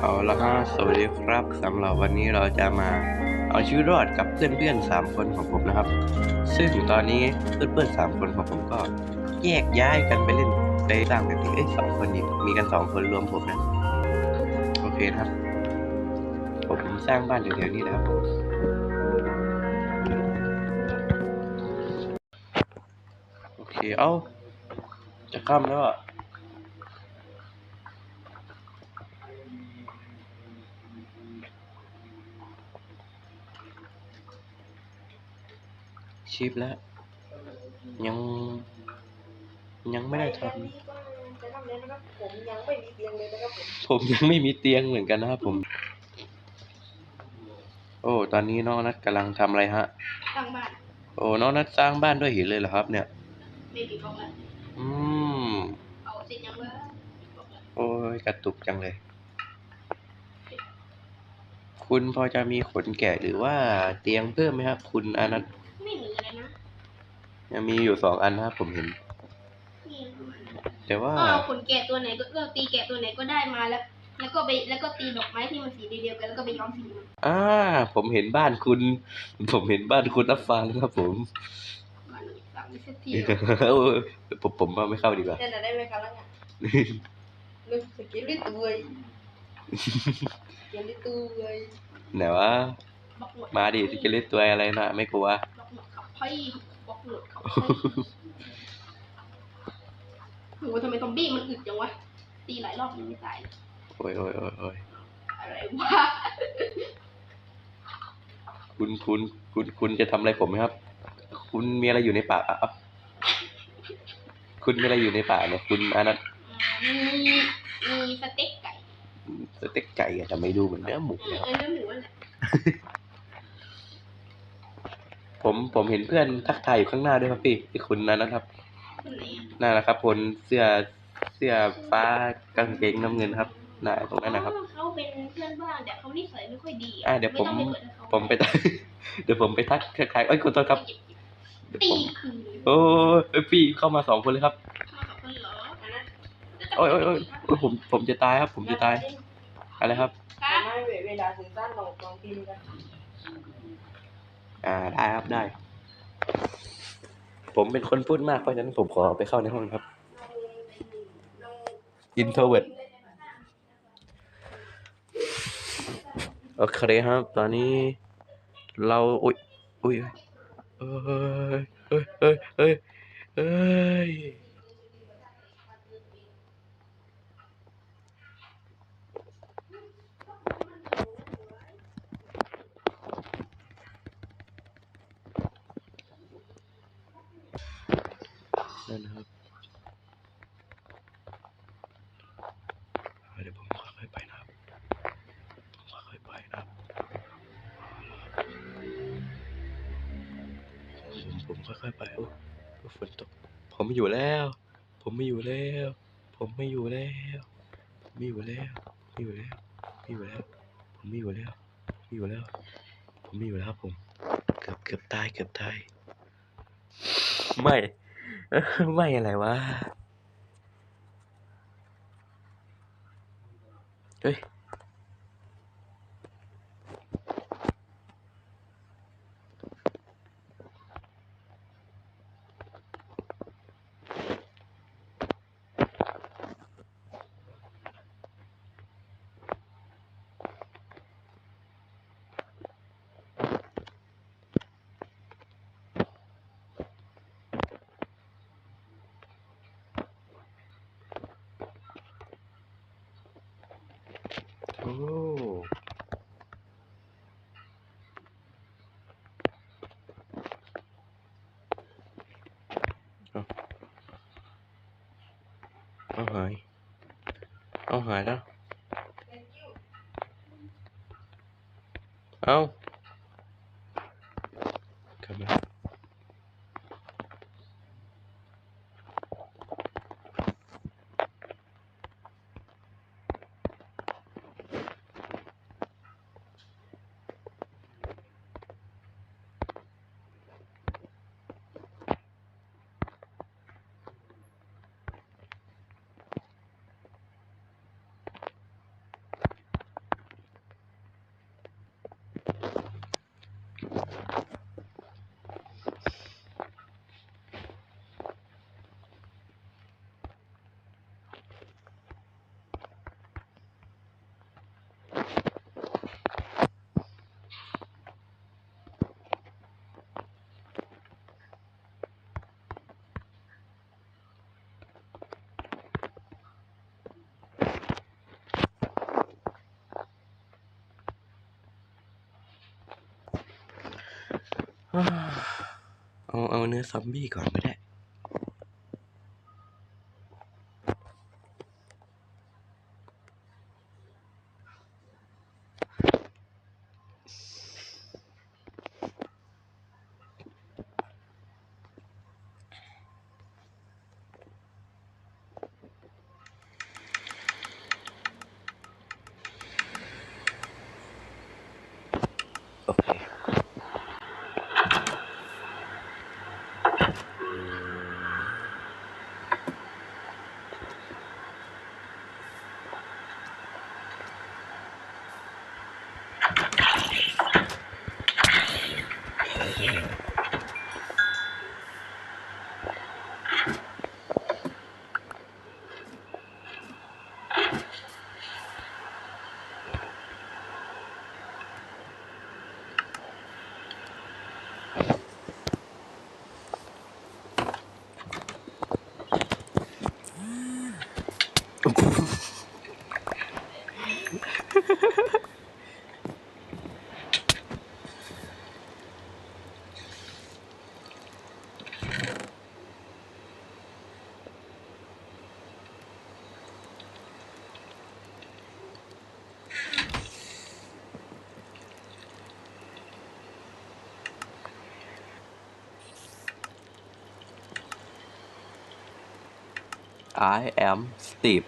เอาละฮะสวัสดีครับสำหรับวันนี้เราจะมาเอาชีวิตรอดกับเพื่อนๆสามคนของผมนะครับ ซึ่งตอนนี้เพื่อนๆสามคนของผมก็แยกย้ายกันไปเล่นไปสร้างแบบนี้เอ้ยสองคนอีกมีกันสองคนรวมผมนะโอเคครับผมสร้างบ้านอยู่แถวนี้และครับโอเคเอาจะค่ำแล้วอะ ชิปแล้ว ยัง ยังไม่ได้ทจะทำแล้วนะครับผมยังไม่มีเตียงเลยนะครับผมำผมยังไม่มีเตียงเหมือนกันนะครับผม โอ้ตอนนี้น้องนัดกำลังทำอะไรฮะตั้งบ้านโอ้น้องนัดสร้างบ้านด้วยหินเลยเหรอครับ เนี่ยไม่มีบล็อกแล้วอืมเอาเสร็จยังวะบล็อกแล้วโอ้ยกระตุกจังเลย คุณพอจะมีขนแกะหรือว่าเตียงเพิ่มไหมครับคุณอนัท ไม่มีอะไรนะ ยังมีอยู่สองอันนะครับผมเห็นมีประมาณนั้นแต่ว่าก็เอาขนแกะตัวไหนก็ก็ตีแกะตัวไหนก็ได้มาแล้ว แล้วก็ไปแล้วก็ตีดอกไม้ที่มันสีเดียวๆกันแล้วก็ไปย้อมสีมันอ่าผมเห็นบ้านคุณ ผมเห็นบ้านคุณอัฟฟานแล้วครับ ผมมันสั่งไม่เสร็จทีโอ้ยผมผมว่าไม่เข้าดีกว่าเนี่ยได้ไหมครับแล้วเนี่ยนึกสกิลลิตัวสกิลลิตัวไหนวะบล็อกหมดมาดิที่จะเล่นตัวอะไรนะไม่กลัวบล็อกหมดครับพี่ บล็อกหมดครับพี่โหทำไมซอมบี้มันอึดจังวะ ตีหลายรอบยังไม่ตายเลยโอ้ยโอ้ยโอ้ยโอ้ยอะไรวะ คุณคุณคุณคุณจะทำอะไรผมไหมครับ คุณมีอะไรอยู่ในป่าอะอะคุณมีอะไรอยู่ในป่าเนี่ย คุณอนัทมีมีสเต็กไก่ สเต็กไก่อะแต่ไม่ดูเหมือนเนื้อหมูอืมนะครับเออเนื้อหมูนั่นแหละ ผมผมเห็นเพื่อนทักทายอยู่ข้างหน้าด้วยครับพี่ที่คุณอนัทครับคนไหนอะนั่นนะครับคนเสื้อเสื้อฟ้ากางเกงน้ำเงินครับน่าตรงนั้นนะครับอ๋อเขาเป็นเพื่อนบ้านแต่เขานิสัยไม่ค่อยดีอะเดี๋ยวผมไต้องไปเปิดให้เขาผมไปทักเดี๋ยวผมไปทักคล้ายๆเอ้ยขอโทษครับเดี๋ยวตีผมคืนโอ้ยเอ้ยพี่เข้ามาสองคนเลยครับมากับคนเหรออันนั้นโอ้ยโอ้ยโอ้ยโอ้ยผมผมจะตายครับ ผมจะตาย อะไรครับครับไม่เวลาถึงสั้นลองลองพิมพ์กัน อ่าได้ครับได้ ผมเป็นคนพูดมากเพราะฉะนั้นผมขอไปเข้าในห้องครับ introvert โอเคครับ ตอนนี้เราอุ้ยอุ้ยเอ้ยเอ้ยเอ้ยเอ้ย เอ้ยนะครับเดี๋ยวผมค่อยๆไปนะครับผมค่อยๆไปนะครับผมผมค่อยๆไปโอ้ฝนตก ผมไม่อยู่แล้ว ผมไม่อยู่แล้ว ผมไม่อยู่แล้วผมไม่อยู่แล้วไม่อยู่แล้วไม่อยู่แล้วผมไม่อยู่แล้วไม่อยู่แล้ว ผมไม่อยู่แล้วครับผม เกือบเกือบตายเกือบตายไม่ ไม่อะไรวะ เฮ้ย โอ้เอา เอาหายเอาหายแล้ว เอา เอาเอาเนื้อซอมบี้ก่อนก็ได้ I am Steve